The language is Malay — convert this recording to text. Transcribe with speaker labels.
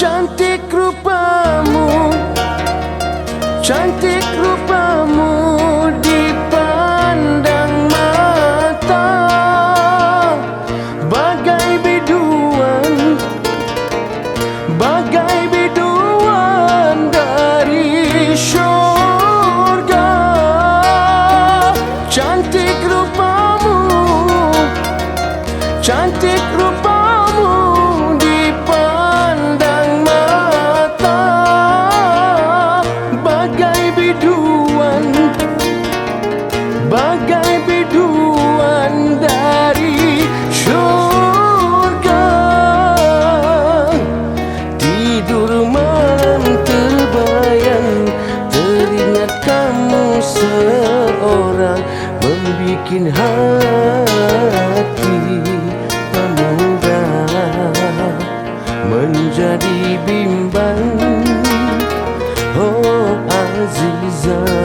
Speaker 1: Cantik rupamu Cantik rupamu dipandang mata. Bagai biduan Bagai biduan dari syurga. Cantik rupamu Cantik rupamu biduan Bagai biduan dari syurga. Tidur malam terbayang Teringat kamu seorang Membikin hati pemuda Menjadi bimbang as a.